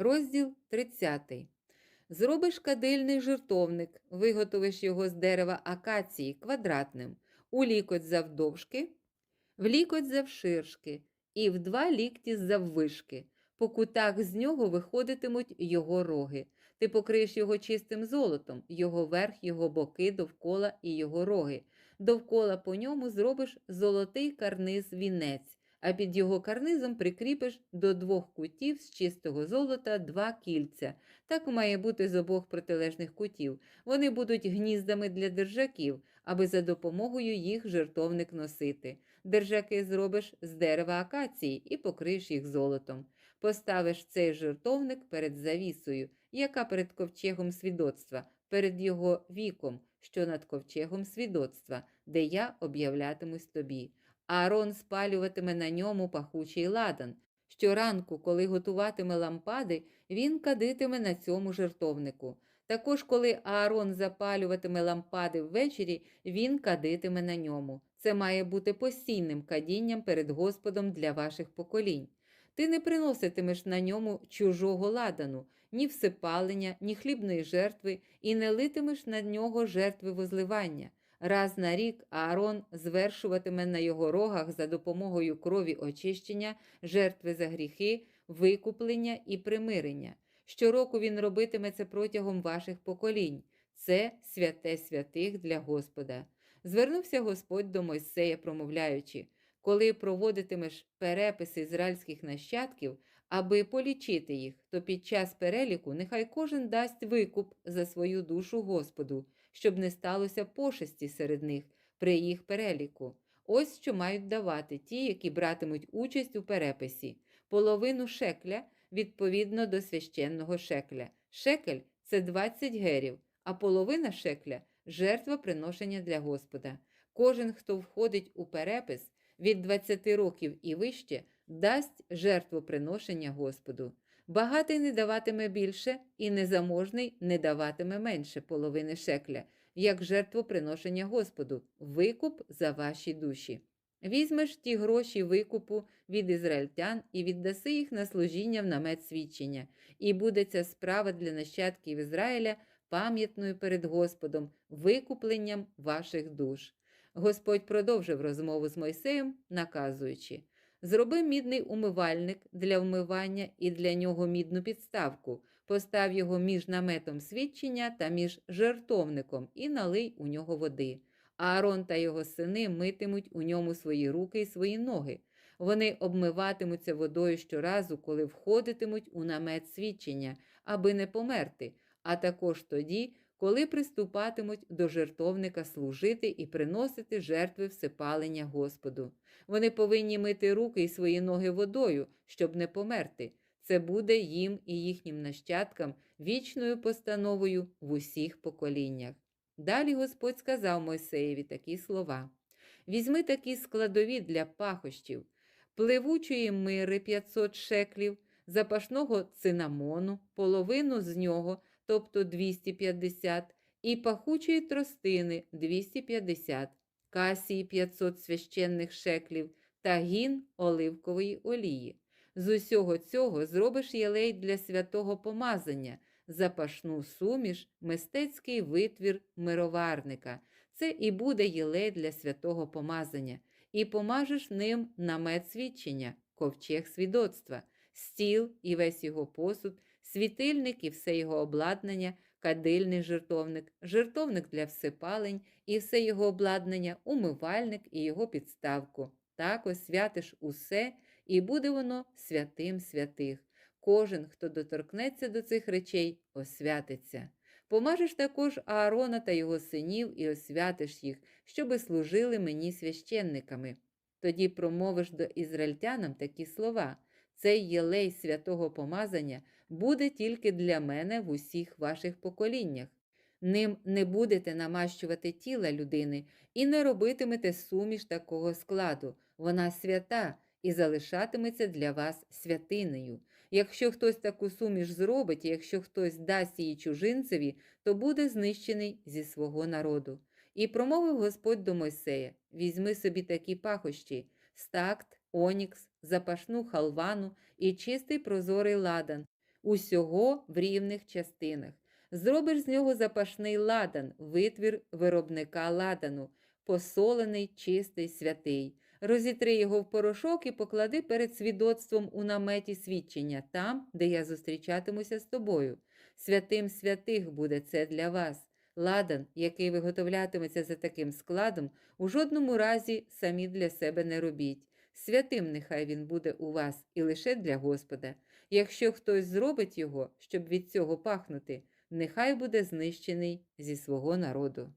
Розділ 30. Зробиш кадильний жертовник, виготовиш його з дерева акації квадратним, у лікоть завдовжки, в лікоть завширшки і в два лікті заввишки. По кутах з нього виходитимуть його роги. Ти покриєш його чистим золотом, його верх, його боки, довкола і його роги. Довкола по ньому зробиш золотий карниз вінець, а під його карнизом прикріпиш до двох кутів з чистого золота два кільця. Так має бути з обох протилежних кутів. Вони будуть гніздами для держаків, аби за допомогою їх жертовник носити. Держаки зробиш з дерева акації і покриєш їх золотом. Поставиш цей жертовник перед завісою, яка перед ковчегом свідоцтва, перед його віком, що над ковчегом свідоцтва, де я об'являтимусь тобі. Аарон спалюватиме на ньому пахучий ладан. Щоранку, коли готуватиме лампади, він кадитиме на цьому жертовнику. Також, коли Аарон запалюватиме лампади ввечері, він кадитиме на ньому. Це має бути постійним кадінням перед Господом для ваших поколінь. Ти не приноситимеш на ньому чужого ладану, ні всипалення, ні хлібної жертви, і не литимеш на нього жертви возливання. Раз на рік Аарон звершуватиме на його рогах за допомогою крові очищення, жертви за гріхи, викуплення і примирення. Щороку він робитиме це протягом ваших поколінь. Це святе святих для Господа. Звернувся Господь до Мойсея, промовляючи: коли проводитимеш переписи ізраїльських нащадків, аби полічити їх, то під час переліку нехай кожен дасть викуп за свою душу Господу, щоб не сталося пошесті серед них при їх переліку. Ось що мають давати ті, які братимуть участь у переписі, половину шекля відповідно до священного шекля. Шекель це 20 герів, а половина шекля жертва приношення для Господа. Кожен, хто входить у перепис від 20 років і вище, дасть жертвоприношення Господу. Багатий не даватиме більше, і незаможний не даватиме менше половини шекля, як жертвоприношення Господу, викуп за ваші душі. Візьмеш ті гроші викупу від ізраїльтян і віддаси їх на служіння в намет свідчення, і буде ця справа для нащадків Ізраїля пам'ятною перед Господом, викупленням ваших душ. Господь продовжив розмову з Мойсеєм, наказуючи: Зроби мідний умивальник для вмивання і для нього мідну підставку, постав його між наметом свідчення та між жертовником і налий у нього води. Аарон та його сини митимуть у ньому свої руки і свої ноги. Вони обмиватимуться водою щоразу, коли входитимуть у намет свідчення, аби не померти, а також тоді, коли приступатимуть до жертовника служити і приносити жертви всепалення Господу. Вони повинні мити руки і свої ноги водою, щоб не померти. Це буде їм і їхнім нащадкам вічною постановою в усіх поколіннях. Далі Господь сказав Мойсеєві такі слова: Візьми такі складові для пахощів, пливучої мири 500 шеклів, запашного цинамону, половину з нього, тобто 250, і пахучої тростини 250, касії 500 священних шеклів та гін оливкової олії. З усього цього зробиш єлей для святого помазання, запашну суміш, мистецький витвір мироварника. Це і буде єлей для святого помазання, і помажеш ним намет свідчення, ковчег свідоцтва, стіл і весь його посуд, світильник і все його обладнання, кадильний жертовник, жертовник для всипалень і все його обладнання, умивальник і його підставку. Так освятиш усе, і буде воно святим святих. Кожен, хто доторкнеться до цих речей, освятиться. Помажеш також Аарона та його синів і освятиш їх, щоби служили мені священниками. Тоді промовиш до ізраїльтянам такі слова: цей єлей святого помазання буде тільки для мене в усіх ваших поколіннях. Ним не будете намащувати тіла людини і не робитимете суміш такого складу. Вона свята і залишатиметься для вас святинею. Якщо хтось таку суміш зробить, якщо хтось дасть її чужинцеві, то буде знищений зі свого народу. І промовив Господь до Мойсея: візьми собі такі пахощі, стакт, онікс, запашну халвану і чистий прозорий ладан. Усього в рівних частинах. Зробиш з нього запашний ладан, витвір виробника ладану, посолений, чистий, святий. Розітри його в порошок і поклади перед свідоцтвом у наметі свідчення, там, де я зустрічатимуся з тобою. Святим святих буде це для вас. Ладан, який виготовлятиметься за таким складом, у жодному разі самі для себе не робіть. Святим нехай він буде у вас і лише для Господа. Якщо хтось зробить його, щоб від цього пахнути, нехай буде знищений зі свого народу.